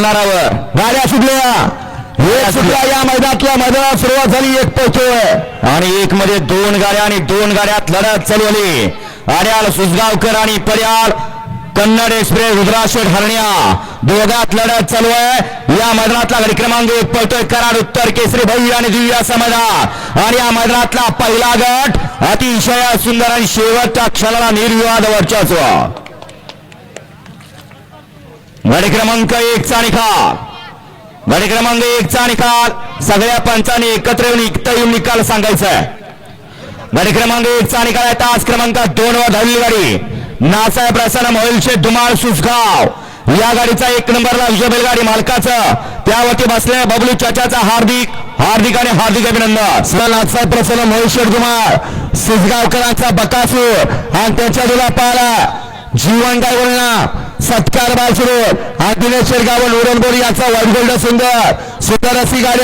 बोलणारावर गाड्या सुटल्या एक सुटला या मैदानातल्या मैदानात सुरुवात झाली एक पोहोचतोय आणि एक मध्ये दोन गाड्या आणि दोन गाड्यात लढत चालवली आड्याल सुसगावकर आणि पर्याल कन्नड एक्सप्रेस रुद्राशेठ हरण्या. दोघात लढत चालू आहे. या मैदानातला गाडी क्रमांक एक पळतोय कराड उत्तर केसरी भव्य आणि दिव्य असं मैदान. आणि या मैदानातला पहिला गट अतिशय सुंदर आणि शेवटच्या क्षणाला निर्विवाद वर्चस्व गाडी क्रमांक एक चा निकाल. गाडी क्रमांक एक चा निकाल. सगळ्या पंचांनी एकत्र येऊन एकता येऊन निकाल सांगायचा आहे. गाडी क्रमांक एक चा निकाल आहे. तास क्रमांक दोन वर धावली गाडी. नासाहेब प्रसन्न मोहिलचे धुमाळ सुसगाव या गाडीचा एक नंबरला विजय बैलगाडी मालकाचं. त्यावरती बसले बबलू चाचाचा हार्दिक हार्दिक आणि हार्दिक अभिनंदन. नाथसाहेब प्रसन्न महेश्वर कुमार सुसगावकरांचा बकासूर. आणि त्याच्या तुला पाहिला जीवन डायव्हरना सत्कार बाल आदिनेश्वर गावन दिनेश याचा वाईट गोल्ड सुंदर. सुंदर अशी गाडी